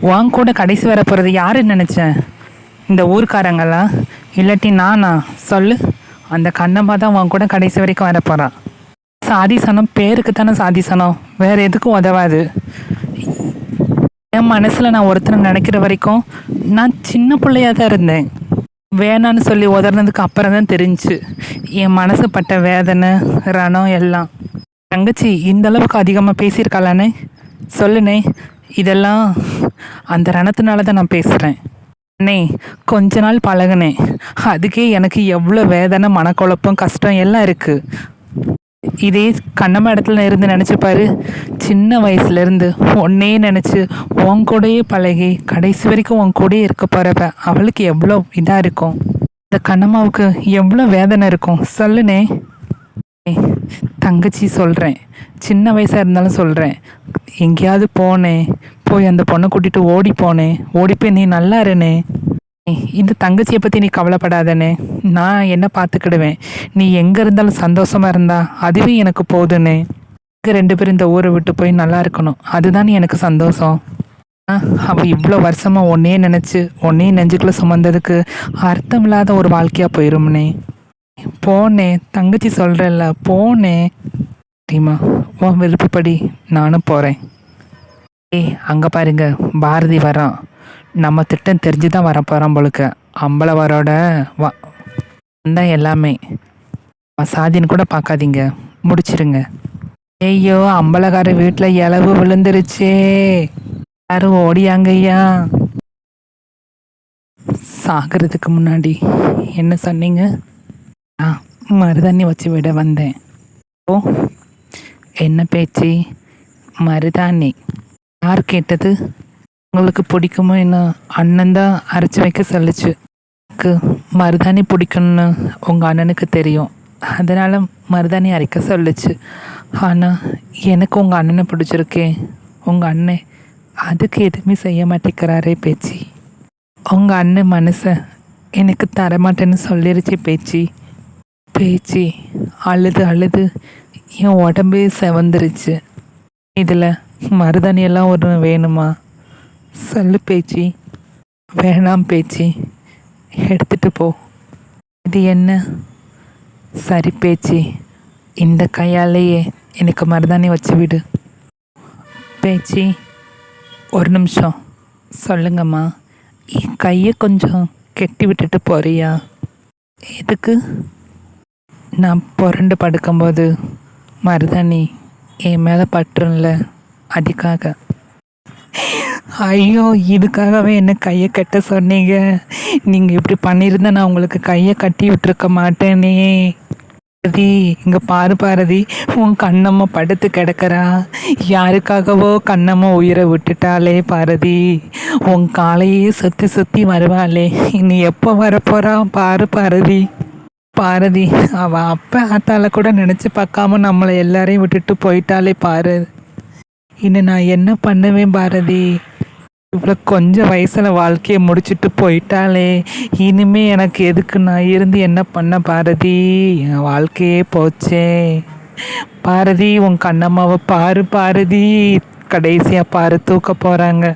உன் கூட கடைசி வர போகிறது யாருன்னு நினச்சேன்? இந்த ஊர்க்காரங்களா? இல்லாட்டி நானா? சொல்லு. அந்த கண்ணம்மா தான் உன் கூட கடைசி வரைக்கும் வர போகிறான் சாதிசனம் பேருக்கு தானே சாதிசனம் வேற எதுக்கும் உதவாது. என் மனசில் நான் ஒருத்தனை நினைக்கிற வரைக்கும் நான் சின்ன பிள்ளையாக தான் இருந்தேன். வேணான்னு சொல்லி உதறினதுக்கு அப்புறம் தான் தெரிஞ்சு. என் மனசு பட்ட வேதனை ரணம் எல்லாம். தங்கச்சி இந்த அளவுக்கு அதிகமாக பேசியிருக்காளானே? சொல்லுனே. இதெல்லாம் அந்த ரணத்தினால தான் நான் பேசுகிறேன் அண்ணே கொஞ்ச நாள் பழகுனேன் அதுக்கே எனக்கு எவ்வளோ வேதனை மனக்குழப்பம் கஷ்டம் எல்லாம் இருக்குது இதே கண்ணம்மா இடத்துல இருந்து நினச்சிப்பாரு சின்ன வயசுலேருந்து உன்னே நினச்சி உன் கூடயே பழகி கடைசி வரைக்கும் உன் கூடயே இருக்க போகிறப்ப அவளுக்கு எவ்வளோ இதாக இருக்கும். இந்த கண்ணம்மாவுக்கு எவ்வளோ வேதனை இருக்கும். சொல்லுனே. தங்கச்சி சொல்கிறேன் சின்ன வயசாக இருந்தாலும் சொல்கிறேன் எங்கேயாவது போனேன் போய் அந்த பொண்ணை கூட்டிகிட்டு ஓடி போனேன் ஓடி போய் நீ நல்லா இருனே. இந்த தங்கச்சியை பற்றி நீ கவலைப்படாதனே. நான் என்ன பார்த்துக்கிடுவேன்? நீ எங்கே இருந்தாலும் சந்தோஷமாக இருந்தா அதுவே எனக்கு போதுனே. இங்கே ரெண்டு பேரும் இந்த ஊரை விட்டு போய் நல்லா இருக்கணும். அதுதான் எனக்கு சந்தோஷம். ஆ, இவ்வளோ வருஷமாக ஒன்னே நினச்சி ஒன்னே நெஞ்சுக்குள்ளே சுமந்ததுக்கு அர்த்தமில்லாத ஒரு வாழ்க்கையாக போயிரும்னே. போனேன் தங்கச்சி சொல்கிறல்ல போனேன் சரிம்மா உன் விருப்பப்படி நானும் போகிறேன் ஏய் அங்கே பாருங்க பாரதி வரான். நம்ம திட்டம் தெரிஞ்சு தான் வர போகிறான் போலுக்க. அம்பளவரோட வா. தான் எல்லாமே. சாதின்னு கூட பார்க்காதீங்க. முடிச்சிருங்க. ஐயோ அம்பளக்கார வீட்டில் இலவு விழுந்துருச்சே. யாரும் ஓடியாங்கய்யா. சாகிறதுக்கு முன்னாடி என்ன சொன்னீங்க? ஆ மருதாணி வச்சு விட வந்தேன் ஓ என்ன பேச்சு மருதாணி யார் கேட்டது உங்களுக்கு பிடிக்குமோ என்ன அண்ணன் தான் அரைச்சி வைக்க சொல்லுச்சு எனக்கு மருதாணி பிடிக்கும்னு உங்கள் அண்ணனுக்கு தெரியும் அதனால் மருதாணி அரைக்க சொல்லுச்சு ஆனால் எனக்கு உங்கள் அண்ணனை பிடிச்சிருக்கே உங்கள் அண்ணன் அதுக்கு எதுவுமே செய்ய மாட்டேங்கிறாரே பேச்சு உங்கள் அண்ணன் மனசை எனக்கு தரமாட்டேன்னு சொல்லிருச்சு பேச்சு பேச்சு அழுது அழுது என் உடம்பே செவந்துருச்சு. இதில் மருதாணியெல்லாம் ஒரு வேணுமா? சொல்லு பேச்சு. வேணாம் பேச்சு. எடுத்துட்டு போ. இது என்ன? சரி பேச்சு. இந்த கையாலேயே எனக்கு மருதாணி வச்சு விடு. பேச்சு ஒரு நிமிஷம். சொல்லுங்கம்மா. என் கையை கொஞ்சம் கெட்டி விட்டுட்டு போறியா? எதுக்கு? நான் புரண்டு படுக்கும்போது மருதாணி என் மேலே பட்டுரும்ல அதுக்காக. ஐயோ இதுக்காகவே என்ன கையை கட்ட சொன்னீங்க? நீங்கள் இப்படி பண்ணியிருந்தா நான் உங்களுக்கு கையை கட்டி விட்டுருக்க மாட்டேனே. பாரதி இங்கே பாரு பாரதி உன் கண்ணம்மா படுத்து கிடக்கிறா. யாருக்காகவோ கண்ணம்மா உயிரை விட்டுட்டாளே பாரதி. உன் காலையே சுற்றி சுற்றி வருவாளே. இனி எப்போ வரப்போறா? பாரு பாரதி. பாரதி அவ அப்போ ஆத்தால கூட நினச்சி பார்க்காம நம்மளை எல்லாரையும் விட்டுட்டு போயிட்டாலே பாரு. இன்னும் நான் என்ன பண்ணுவேன் பாரதி? இவ்வளோ கொஞ்சம் வயசில் வாழ்க்கையை முடிச்சுட்டு போயிட்டாலே இனிமே எனக்கு எதுக்கு நான் இருந்து என்ன பண்ண பாரதி? என் வாழ்க்கையே போச்சே. பாரதி உன் கண்ணம்மாவை பாரு பாரதி. கடைசியாக பாரு தூக்க போகிறாங்க